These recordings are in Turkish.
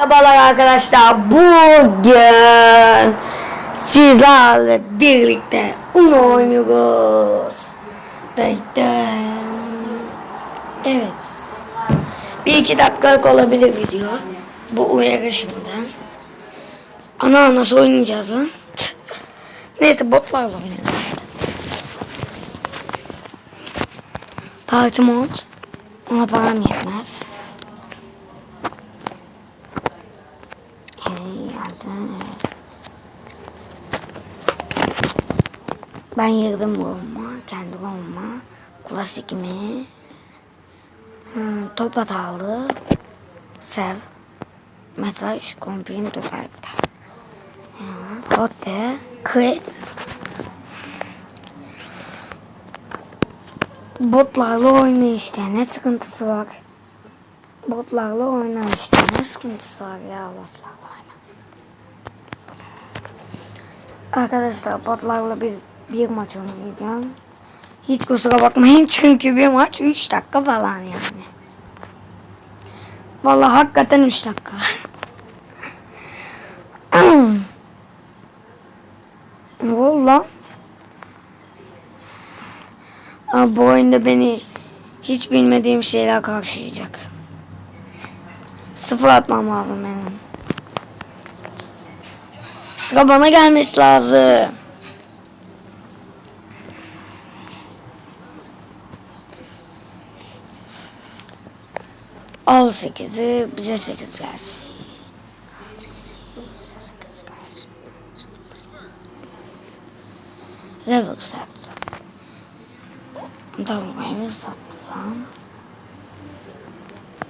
Merhabalar arkadaşlar. Bugün sizlerle birlikte Uno oynuyoruz. Evet. Bir iki dakikalık olabilir video. Bu uyarı şimdiden. Ana nasıl oynayacağız lan? Neyse botlarla oynayacağız. Parti mod. Ona param yetmez. Ben girdim Roma, kendi Roma. Klasik mi? Hı, top hatalı. Sev. Mesaj, komprim, karakter. Hotte, create. Botlarla oyna işte ne sıkıntısı var. Botlarla oyna işte ne sıkıntısı var ya botlarla oyna. Arkadaşlar botlarla bir, bir maç oynayacağım. Hiç kusura bakmayın çünkü bir maç 3 dakika falan yani. Vallahi hakikaten 3 dakika. Ama bu oyunda beni hiç bilmediğim şeyler karşılayacak. Sıfır atmam lazım benim. Sıra bana gelmesi lazım. Al sekizi bize sekiz gelsin. Level set. Tamam hayır sattım.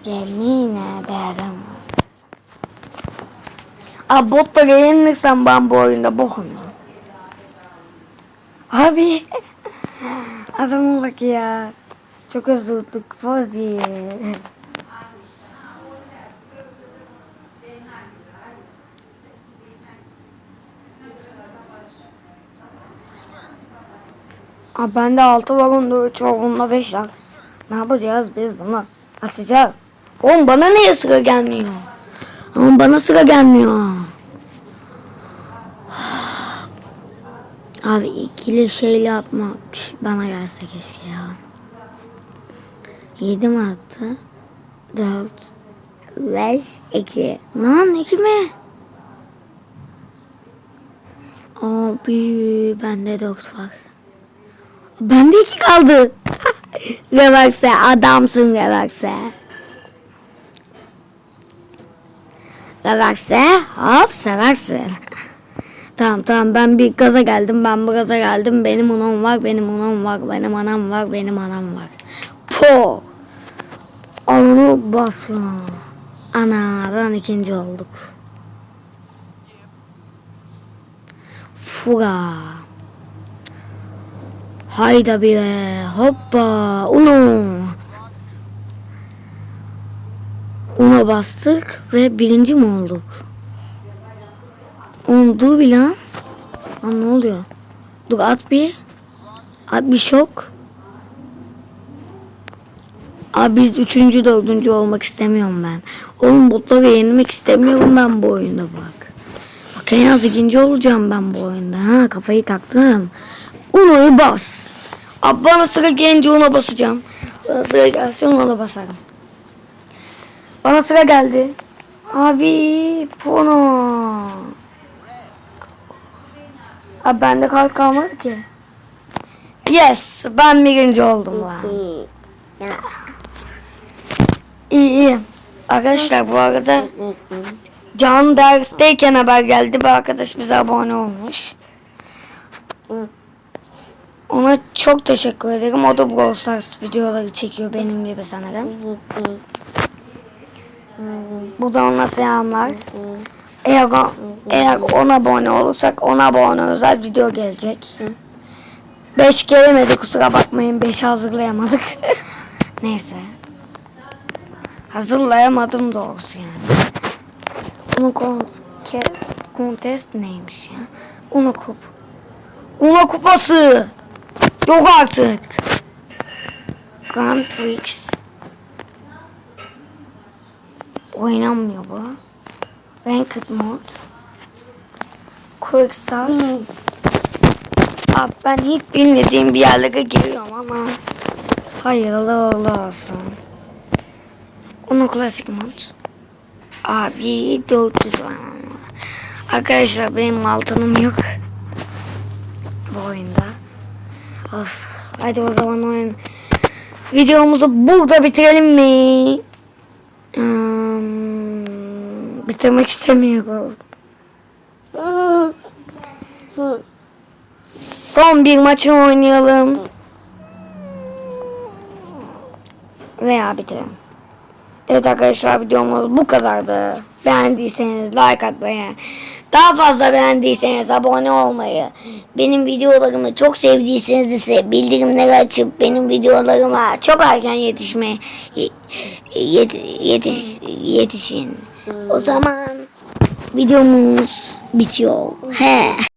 Yemin ederim. Abi botla yenilirsem ben bu oyunda bokum. Abi. Adama bak ya. Çok üzüldük Fozi. Abi bende 6 var onda 3 var onda 5 var. Ne yapacağız biz bunu? Açacağız. Oğlum bana niye sıra gelmiyor? Ama bana sıra gelmiyor. Abi ikili şeyle atmak bana gelse keşke ya. 7 mi attı? 4 5 2 Lan 2 mi? Abi bende 4 var. Bende 2 kaldı. Reverse adamsın Reverse. Reverse hop seversin. Tamam tamam ben bir gaza geldim ben bu gaza geldim benim anam var benim anam var benim anam var benim anam var. Po. Onu basma. Anadan ikinci olduk. Fuga. Hayda bire hoppa uno. Una bastık ve birinci mi olduk? Oğlum dur bir. Lan ne oluyor? Dur at bir. At bir şok. Abi biz üçüncü dördüncü olmak istemiyorum ben. Oğlum botları yenilmek istemiyorum ben bu oyunda bak. Bak en az ikinci olacağım ben bu oyunda. Ha kafayı taktım. Uno'yu bas. Abi bana sıra gelince ona basacağım. Bana sıra gelsin ona basarım. Bana sıra geldi. Abi Puno. Abi bende kart kalmadı ki. Yes ben birinci oldum lan. İyi iyi. Arkadaşlar bu arada Can dersteyken haber geldi. Bir arkadaş bize abone olmuş. Ona çok teşekkür ederim. O da Brawl Stars videoları çekiyor benim gibi sanırım. Bu da ona selamlar. Eğer, eğer ona abone olursak ona abone özel video gelecek. Beş gelemedi kusura bakmayın. Beş hazırlayamadık. Neyse. Hazırlayamadım doğrusu yani. Konke, kontest neymiş ya? Uno kup. Uno kupası. Yok artık. Grand Prix. Oynanmıyor bu. Ranked mod. Quick start. Abi ben hiç bilmediğim bir yerlere giriyorum ama hayırlı uğurlu olsun. Onu klasik mod. Abi 400 var. Arkadaşlar benim altınım yok. Bu oyunda. Of. Hadi o zaman oyun. Videomuzu burada bitirelim mi? Hmm, bitirmek istemiyorum. Son bir maçı oynayalım. Veya bitirelim. Evet arkadaşlar videomuz bu kadardı. Beğendiyseniz like atmayı, daha fazla beğendiyseniz abone olmayı, benim videolarımı çok sevdiyseniz ise bildirimleri açıp benim videolarıma çok erken yetişme yet- yetiş, yetişin. O zaman videomuz bitiyor. He.